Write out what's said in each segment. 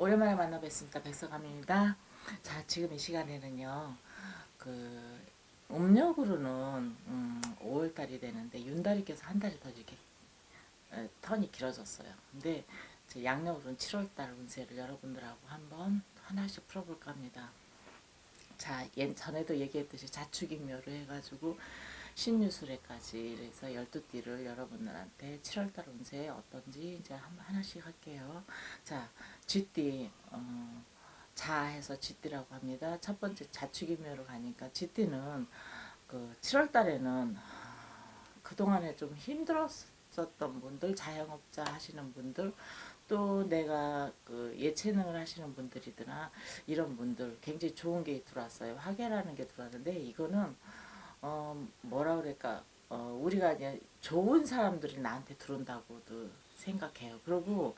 오랜만에 만나 뵙습니다. 백서감입니다. 자, 지금 이 시간에는요, 그, 음력으로는, 음, 5월 달이 되는데, 윤달이께서 한 달이 더 이렇게, 에, 턴이 길어졌어요. 근데, 제 양력으로는 7월 달 운세를 여러분들하고 한번 하나씩 풀어볼까 합니다. 자, 예, 전에도 얘기했듯이 자축인묘로 해가지고, 신유술에까지 그래서 12띠를 여러분들한테 7월달 운세 어떤지 이제 한, 하나씩 할게요. 자, 쥐띠 어, 자해서 쥐띠라고 합니다. 첫 번째 자축인묘로 가니까 쥐띠는 그 7월 달에는 그 동안에 좀 힘들었었던 분들, 자영업자 하시는 분들, 또 내가 그 예체능을 하시는 분들이드나 이런 분들 굉장히 좋은 게 들어왔어요. 화계라는 게 들어왔는데 이거는 어 뭐라 그럴까 어 우리가 이제 좋은 사람들이 나한테 들어온다고도 생각해요. 그리고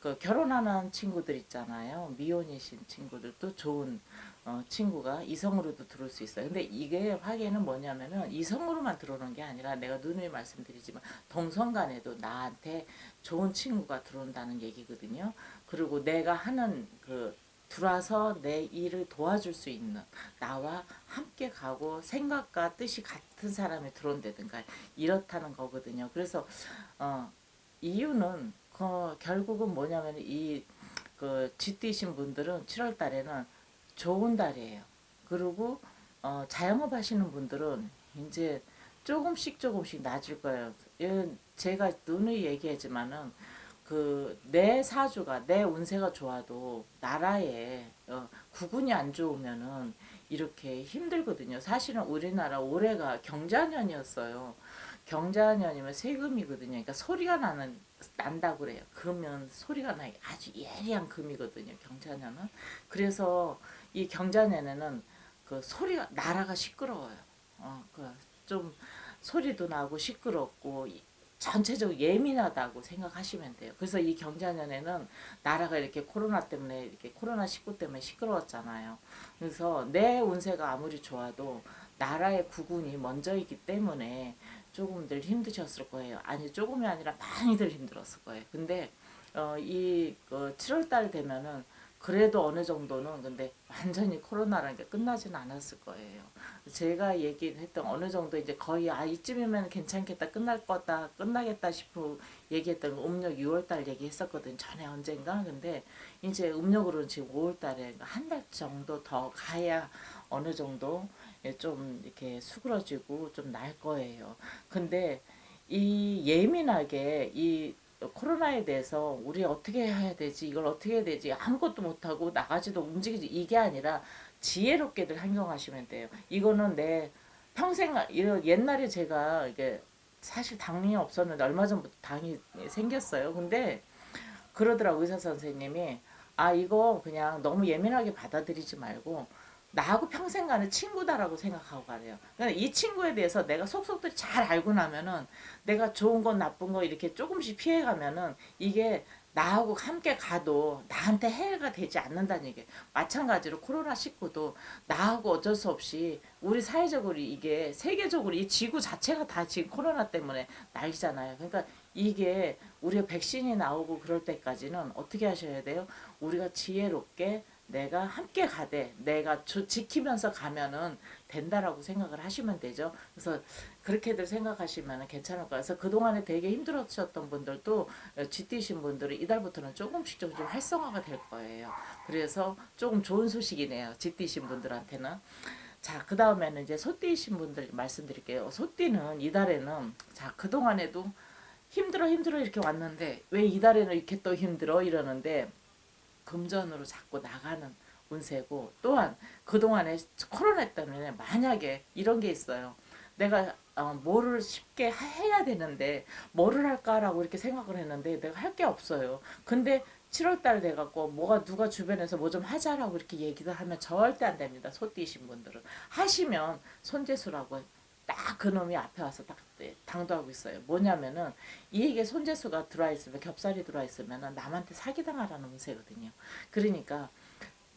그 결혼하는 친구들 있잖아요. 미혼이신 친구들도 좋은 어, 친구가 이성으로도 들어올 수 있어요. 근데 이게 화계는 뭐냐면은 이성으로만 들어오는 게 아니라 내가 누누이 말씀드리지만 동성 간에도 나한테 좋은 친구가 들어온다는 얘기거든요. 그리고 내가 하는 그 들어와서 내 일을 도와줄 수 있는 나와 함께 가고 생각과 뜻이 같은 사람이 들어온다든가 이렇다는 거거든요. 그래서 어 이유는 그 결국은 뭐냐면 이그 쥐띠신 분들은 7월 달에는 좋은 달이에요. 그리고 어 자영업 하시는 분들은 이제 조금씩 조금씩 낮을 거예요. 이건 제가 누누이 얘기하지만은 그 내 사주가 내 운세가 좋아도 나라에 어, 구군이 안 좋으면은 이렇게 힘들거든요. 사실은 우리나라 올해가 경자년이었어요. 경자년이면 세금이거든요. 그러니까 소리가 나는 난다고 그래요. 그러면 소리가 나기 아주 예리한 금이거든요. 경자년은. 그래서 이 경자년에는 그 소리가 나라가 시끄러워요. 어, 그좀 소리도 나고 시끄럽고 이- 전체적으로 예민하다고 생각하시면 돼요. 그래서 이 경자년에는 나라가 이렇게 코로나 때문에 이렇게 코로나 19 때문에 시끄러웠잖아요. 그래서 내 운세가 아무리 좋아도 나라의 구군이 먼저이기 때문에 조금들 힘드셨을 거예요. 아니 조금이 아니라 많이들 힘들었을 거예요. 근데 어, 이 어, 7월 달 되면은 그래도 어느 정도는 근데 완전히 코로나라는 게 끝나지는 않았을 거예요. 제가 얘기했던 어느 정도 이제 거의 아 이쯤이면 괜찮겠다 끝날 거다 끝나겠다 싶어 얘기했던 음력 6월달 얘기했었거든 전에 언젠가 근데 이제 음력으로는 지금 5월달에 한 달 정도 더 가야 어느 정도 예, 좀 이렇게 수그러지고 좀 날 거예요. 근데 이 예민하게 이 코로나에 대해서 우리 어떻게 해야 되지 이걸 어떻게 해야 되지 아무것도 못하고 나가지도 움직이지 이게 아니라 지혜롭게들 행동하시면 돼요. 이거는 내 평생 이런 옛날에 제가 이게 사실 당이 없었는데 얼마 전부터 당이 생겼어요. 근데 그러더라고 의사 선생님이 아 이거 그냥 너무 예민하게 받아들이지 말고 나하고 평생 가는 친구다라고 생각하고 가래요. 그러니까 이 친구에 대해서 내가 속속들이 잘 알고 나면은 내가 좋은 건 나쁜 거 이렇게 조금씩 피해 가면은 이게 나하고 함께 가도 나한테 해가 되지 않는다는 얘기. 마찬가지로 코로나 19도 나하고 어쩔 수 없이 우리 사회적으로 이게 세계적으로 이 지구 자체가 다 지금 코로나 때문에 난리잖아요. 그러니까 이게 우리가 백신이 나오고 그럴 때까지는 어떻게 하셔야 돼요? 우리가 지혜롭게 내가 함께 가되 내가 조, 지키면서 가면은 된다라고 생각을 하시면 되죠. 그래서 그렇게들 생각하시면 괜찮을 거예요. 그래서 그동안에 되게 힘들었던 분들도 쥐뛰신 분들은 이달부터는 조금씩 조금씩 활성화가 될 거예요. 그래서 조금 좋은 소식이네요. 쥐뛰신 분들한테는. 자, 그 다음에는 이제 소띠이신 분들 말씀드릴게요. 소띠는 이달에는 자, 그동안에도 힘들어 힘들어 이렇게 왔는데 왜 이달에는 이렇게 또 힘들어 이러는데 금전으로 자꾸 나가는 운세고 또한 그동안에 코로나 때문에 만약에 이런 게 있어요. 내가 어, 뭐를 쉽게 하- 해야 되는데 뭐를 할까라고 이렇게 생각을 했는데 내가 할 게 없어요. 근데 7월달 돼갖고 뭐가 누가 주변에서 뭐 좀 하자라고 이렇게 얘기를 하면 절대 안 됩니다. 소띠신 분들은 하시면 손재수라고 딱 그놈이 앞에 와서 딱 네, 당도하고 있어요. 뭐냐면은 이에게 손재수가 들어와 있으면 겹살이 들어와 있으면은 남한테 사기당하라는 운세거든요. 그러니까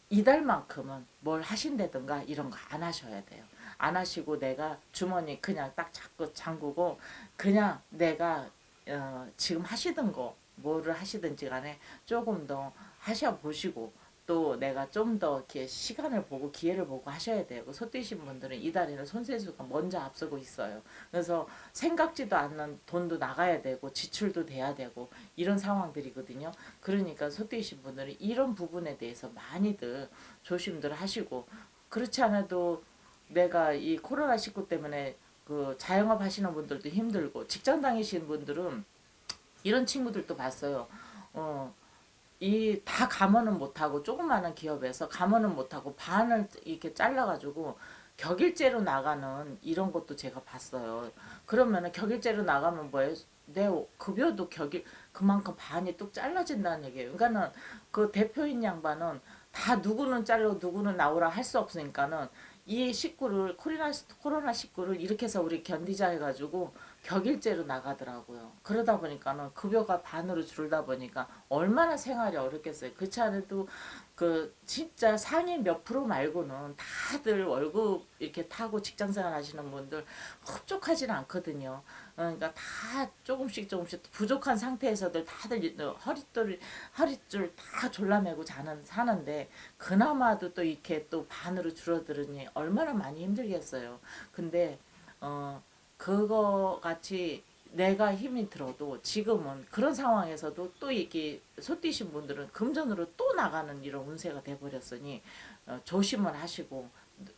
이달만큼은 뭘 하신다든가 이런 거 안 하셔야 돼요. 안 하시고 내가 주머니 그냥 딱 잡고 잠그고 그냥 내가 어, 지금 하시던 거 뭐를 하시든지 간에 조금 더 하셔 보시고 또 내가 좀 더 이렇게 시간을 보고 기회를 보고 하셔야 돼요. 그 소띠신 분들은 이달에는 손세수가 먼저 앞서고 있어요. 그래서 생각지도 않는 돈도 나가야 되고 지출도 돼야 되고 이런 상황들이거든요. 그러니까 소띠신 분들은 이런 부분에 대해서 많이들 조심들 하시고 그렇지 않아도 내가 이 코로나 19 때문에 그 자영업 하시는 분들도 힘들고 직장 다니시는 분들은 이런 친구들도 봤어요. 어, 이 다 감원은 못하고 조그마한 기업에서 감원은 못하고 반을 이렇게 잘라가지고 격일제로 나가는 이런 것도 제가 봤어요. 그러면은 격일제로 나가면 뭐예요? 내 급여도 격일 그만큼 반이 뚝 잘라진다는 얘기예요. 그러니까는 그 대표인 양반은 다 누구는 잘르고 누구는 나오라 할 수 없으니까는 이 식구를 코로나 코로나 식구를 이렇게 해서 우리 견디자 해가지고 격일제로 나가더라고요. 그러다 보니까는 급여가 반으로 줄다 보니까 얼마나 생활이 어렵겠어요. 그렇지 않아도 그 진짜 상위 몇 프로 말고는 다들 월급 이렇게 타고 직장 생활 하시는 분들 흡족하지는 않거든요. 그러니까 다 조금씩 조금씩 부족한 상태에서들 다들 허리띠를 허리줄 다 졸라매고 자는 사는데 그나마도 또 이렇게 또 반으로 줄어들으니 얼마나 많이 힘들겠어요. 근데 어 그거 같이 내가 힘이 들어도 지금은 그런 상황에서도 또 이렇게 소띠신 분들은 금전으로 또 나가는 이런 운세가 돼버렸으니 어, 조심을 하시고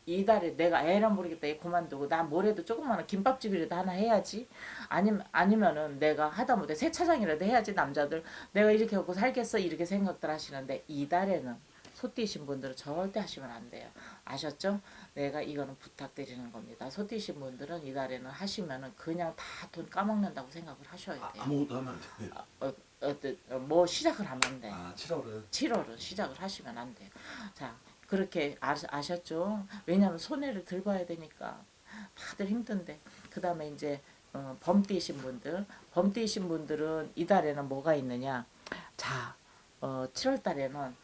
이달에 내가 애랑 모르겠다 이 그만두고 나 뭐래도 조그마한 김밥집이라도 하나 해야지. 아니면 아니면은 내가 하다못해 세차장이라도 해야지 남자들. 내가 이렇게 하고 살겠어 이렇게 생각들 하시는데 이달에는 소띠신 분들은 절대 하시면 안 돼요 아셨죠? 내가 이거는 부탁드리는 겁니다 소띠신 분들은 이달에는 하시면은 그냥 다 돈 까먹는다고 생각을 하셔야 아, 돼요 아 무것도 하면 안 돼. 어, 어떤 어, 뭐 시작을 하면 안 돼. 아 7월은 7월은 시작을 하시면 안 돼요. 자, 그렇게 아, 아셨죠? 왜냐하면 손해를 들 봐야 되니까 다들 힘든데 그 다음에 이제 어, 범띠이신 분들, 범띠이신 분들은 이달에는 뭐가 있느냐? 자, 어, 7월 달에는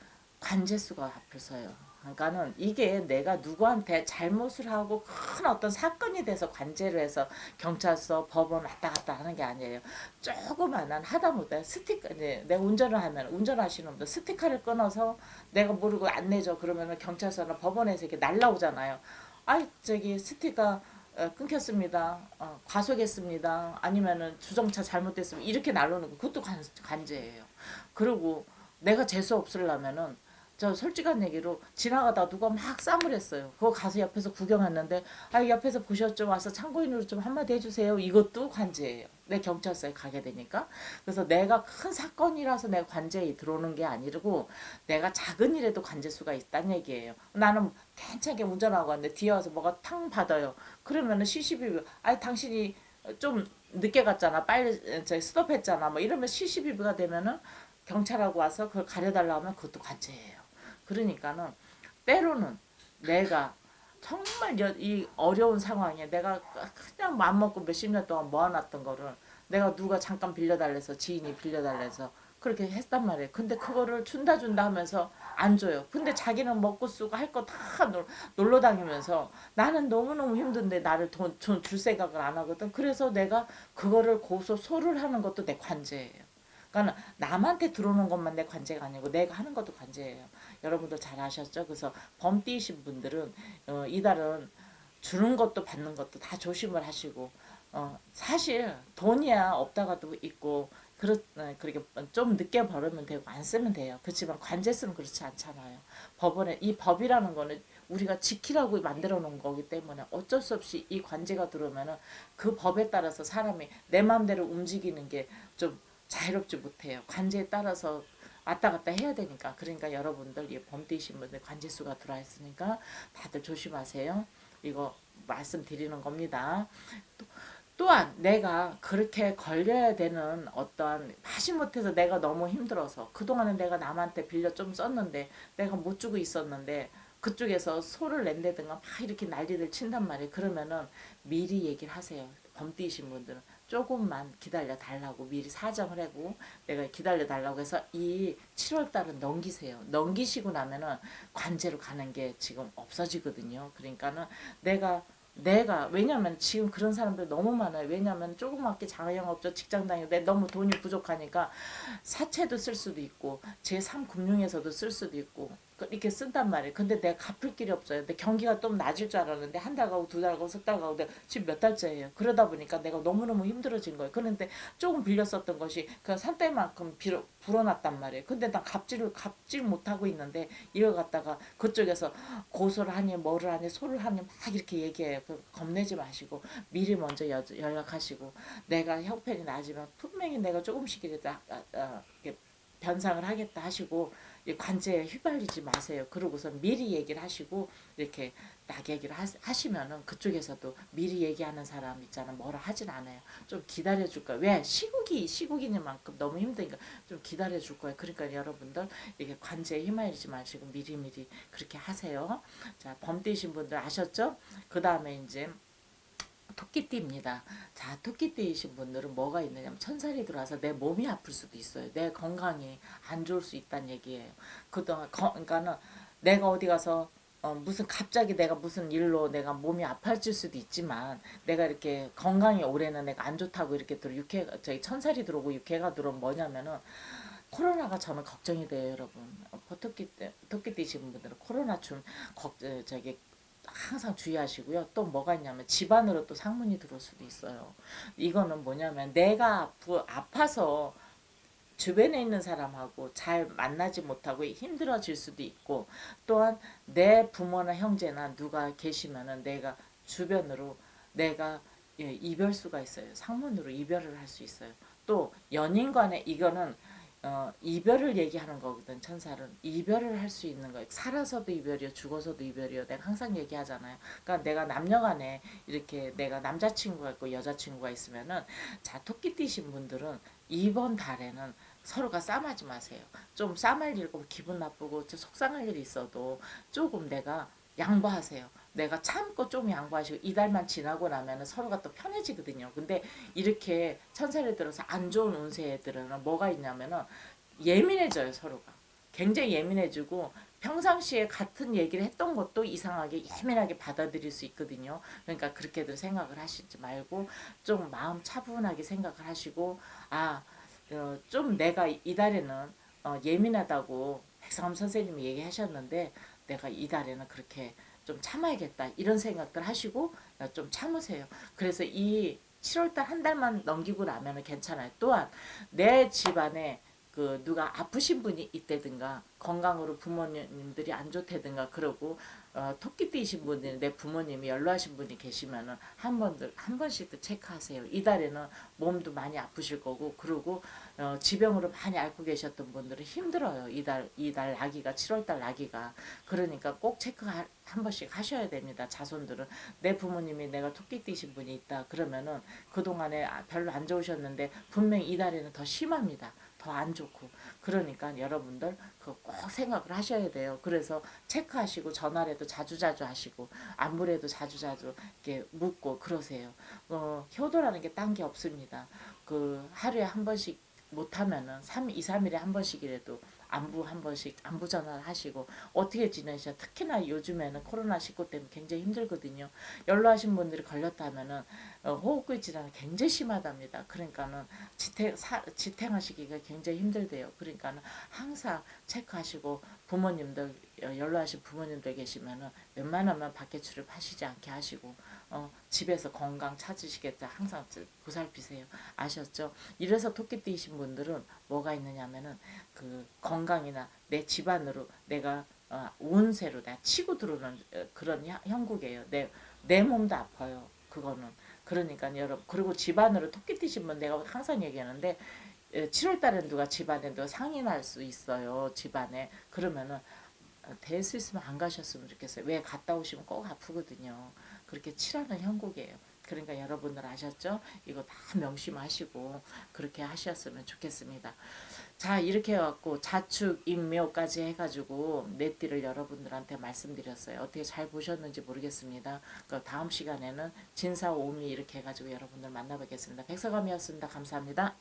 관제수가 앞을 서요. 그러니까는 이게 내가 누구한테 잘못을 하고 큰 어떤 사건이 돼서 관제를 해서 경찰서, 법원 왔다 갔다 하는 게 아니에요. 조그만한 하다못해 스티커, 내가 운전을 하면 운전하시는 분들 스티커를 끊어서 내가 모르고 안 내죠. 그러면은 경찰서나 법원에서 이렇게 날라오잖아요. 아이 저기 스티커 어, 끊겼습니다. 어, 과속했습니다. 아니면은 주정차 잘못됐으면 이렇게 날라오는 거 그것도 관, 관제예요. 그리고 내가 재수 없으려면은 저 솔직한 얘기로 지나가다 누가 막 쌈을 했어요. 그거 가서 옆에서 구경했는데 아 옆에서 보셨죠? 와서 참고인으로 좀 한마디 해주세요. 이것도 관제예요. 내 경찰서에 가게 되니까 그래서 내가 큰 사건이라서 내가 관제에 들어오는 게 아니고 내가 작은 일에도 관제수가 있다는 얘기예요. 나는 괜찮게 운전하고 왔는데 뒤에 와서 뭐가 탕 받아요. 그러면은 시시비 아니 당신이 좀 늦게 갔잖아. 빨리 저기 스톱했잖아. 뭐 이러면 시시비비가 되면은 경찰하고 와서 그걸 가려달라 하면 그것도 관제예요. 그러니까는 때로는 내가 정말 여- 이 어려운 상황에 내가 그냥 맘 먹고 몇십 년 동안 모아놨던 거를 내가 누가 잠깐 빌려달래서 지인이 빌려달래서 그렇게 했단 말이에요. 근데 그거를 준다 준다 하면서 안 줘요. 근데 자기는 먹고 쓰고 할 거 다 놀러 다니면서 나는 너무너무 힘든데 나를 돈 줄 생각을 안 하거든. 그래서 내가 그거를 고소 소를 하는 것도 내 관제예요. 그러니까 남한테 들어오는 것만 내 관제가 아니고 내가 하는 것도 관제예요. 여러분들 잘 아셨죠? 그래서 범띠이신 분들은 어, 이달은 주는 것도 받는 것도 다 조심을 하시고 어, 사실 돈이야 없다가도 있고 그렇 어, 그렇게 좀 늦게 벌으면 되고 안 쓰면 돼요. 그렇지만 관제수는 그렇지 않잖아요. 법원에 이 법이라는 거는 우리가 지키라고 만들어 놓은 거기 때문에 어쩔 수 없이 이 관제가 들어오면은 그 법에 따라서 사람이 내 마음대로 움직이는 게좀 자유롭지 못해요. 관제에 따라서 왔다 갔다 해야 되니까 그러니까 여러분들 이 범띠이신 분들 관제수가 들어와 있으니까 다들 조심하세요. 이거 말씀드리는 겁니다. 또, 또한 내가 그렇게 걸려야 되는 어떤 하시 못해서 내가 너무 힘들어서 그동안은 내가 남한테 빌려 좀 썼는데 내가 못 주고 있었는데 그쪽에서 소를 낸다든가 막 이렇게 난리를 친단 말이에요. 그러면은 미리 얘기를 하세요. 범띠이신 분들은 조금만 기다려 달라고 미리 사정을 하고 내가 기다려 달라고 해서 이 7월 달은 넘기세요. 넘기시고 나면은 관제로 가는 게 지금 없어지거든요. 그러니까는 내가 내가 왜냐면 지금 그런 사람들 너무 많아요. 왜냐면 조그맣게 자영업자 직장 다니는데 너무 돈이 부족하니까 사채도 쓸 수도 있고 제3 금융에서도 쓸 수도 있고 그- 이렇게 쓴단 말이에요. 근데 내가 갚을 길이 없어요. 근데 경기가 좀 낮을 줄 알았는데 한 달 가고 두 달 가고 석 달 가고 내가 지금 몇 달째예요. 그러다 보니까 내가 너무너무 힘들어진 거예요. 그런데 조금 빌렸었던 것이 그 산대만큼 빌어, 불어났단 말이에요. 근데 난 갚지를 갚질 못하고 있는데 이걸 갖다가 그쪽에서 고소를 하니 뭐를 하니 소를 하니 막 이렇게 얘기해요. 그 겁내지 마시고 미리 먼저 여, 연락하시고 내가 형편이 나지만 분명히 내가 조금씩이라도 아, 아, 아, 이렇게 변상을 하겠다 하시고 이 관제에 휘발리지 마세요. 그러고서 미리 얘기를 하시고 이렇게 딱 얘기를 하, 하시면은 그쪽에서도 미리 얘기하는 사람 있잖아 뭐라 하진 않아요. 좀 기다려 줄 거야. 왜 시국이 시국이니만큼 너무 힘드니까 좀 기다려 줄 거예요. 그러니까 여러분들 이게 관제에 휘말리지 마시고 미리 미리 그렇게 하세요. 자 범띠신 분들 아셨죠? 그 다음에 이제 토끼띠입니다. 자, 토끼띠이신 분들은 뭐가 있느냐면 천살이 들어와서 내 몸이 아플 수도 있어요. 내 건강이 안 좋을 수 있다는 얘기예요. 그동안 거, 그러니까는 내가 어디 가서 어, 무슨 갑자기 내가 무슨 일로 내가 몸이 아파질 수도 있지만 내가 이렇게 건강이 올해는 내가 안 좋다고 이렇게 들어 육회 저희 천살이 들어오고 육회가 들어오면 뭐냐면은 코로나가 저는 걱정이 돼요, 여러분. 어, 토끼 토끼띠신 분들은 코로나 좀 걱, 어, 저기 항상 주의하시고요. 또 뭐가 있냐면 집안으로 또 상문이 들어올 수도 있어요. 이거는 뭐냐면 내가 아프, 아파서 주변에 있는 사람하고 잘 만나지 못하고 힘들어질 수도 있고 또한 내 부모나 형제나 누가 계시면은 내가 주변으로 내가 예, 이별수가 있어요. 상문으로 이별을 할 수 있어요. 또 연인 간에 이거는 어, 이별을 얘기하는 거거든 천사는 이별을 할 수 있는 거예요 살아서도 이별이요 죽어서도 이별이요 내가 항상 얘기하잖아요. 그러니까 내가 남녀간에 이렇게 내가 남자친구가 있고 여자친구가 있으면은 자 토끼띠신 분들은 이번 달에는 서로가 싸마지 마세요. 좀 싸말 일고 기분 나쁘고 좀 속상할 일이 있어도 조금 내가 양보하세요 내가 참고 좀 양보하시고 이달만 지나고 나면은 서로가 또 편해지거든요. 근데 이렇게 천사를 들어서 안 좋은 운세 애들은 뭐가 있냐면은 예민해져요 서로가. 굉장히 예민해지고 평상시에 같은 얘기를 했던 것도 이상하게 예민하게 받아들일 수 있거든요. 그러니까 그렇게들 생각을 하시지 말고 좀 마음 차분하게 생각을 하시고 아, 어, 좀 내가 이달에는 어, 예민하다고 백상암 선생님이 얘기하셨는데 내가 이달에는 그렇게 좀 참아야겠다 이런 생각들 하시고 좀 참으세요. 그래서 이 7월달 한 달만 넘기고 나면 괜찮아요. 또한 내 집안에 그 누가 아프신 분이 있다든가 건강으로 부모님들이 안 좋다든가 그러고 어, 토끼띠이신 분이 내 부모님이 연로하신 분이 계시면은 한 번들 한 번씩 체크하세요. 이달에는 몸도 많이 아프실 거고 그리고 어, 지병으로 많이 앓고 계셨던 분들은 힘들어요. 이달 이달 나기가 7월달 나기가 그러니까 꼭 체크 한 번씩 하셔야 됩니다. 자손들은 내 부모님이 내가 토끼띠신 분이 있다 그러면은 그 동안에 아, 별로 안 좋으셨는데 분명 히 이달에는 더 심합니다. 더 안 좋고 그러니까 여러분들 그거 꼭 생각을 하셔야 돼요. 그래서 체크하시고 전화라도 자주자주 하시고 안부라도 자주자주 이렇게 묻고 그러세요. 어, 효도라는 게 딴 게 없습니다. 그 하루에 한 번씩 못하면은 3, 2, 3일에 한 번씩이라도 안부 한 번씩 안부 전화를 하시고 어떻게 지내셔? 특히나 요즘에는 코로나 19 때문에 굉장히 힘들거든요. 연로하신 분들이 걸렸다면은 어, 호흡기 질환이 굉장히 심하답니다. 그러니까는 지탱 사, 지탱하시기가 굉장히 힘들대요. 그러니까는 항상 체크하시고 부모님들 어, 연로하신 부모님들 계시면은 웬만하면 밖에 출입하시지 않게 하시고 어, 집에서 건강 찾으시겠다 항상 보살피세요. 아셨죠? 이래서 토끼띠이신 분들은 뭐가 있느냐면은 그 건강이나 내 집안으로 내가 어, 운세로 내가 치고 들어오는 어, 그런 형국이에요. 내, 내 몸도 아파요. 그거는. 그러니까 여러분 그리고 집안으로 토끼띠신 분 내가 항상 얘기하는데 7월 달에 누가 집안에 누가 날수 있어요. 집안에. 그러면은 될 수 있으면 안 가셨으면 좋겠어요. 왜 갔다 오시면 꼭 아프거든요. 그렇게 칠하는 형국이에요. 그러니까 여러분들 아셨죠? 이거 다 명심하시고 그렇게 하셨으면 좋겠습니다. 자 이렇게 해갖고 자축, 임묘까지 해가지고 내 띠를 여러분들한테 말씀드렸어요. 어떻게 잘 보셨는지 모르겠습니다. 그 다음 시간에는 진사, 오미 이렇게 해가지고 여러분들 만나뵙겠습니다. 백서감이었습니다. 감사합니다.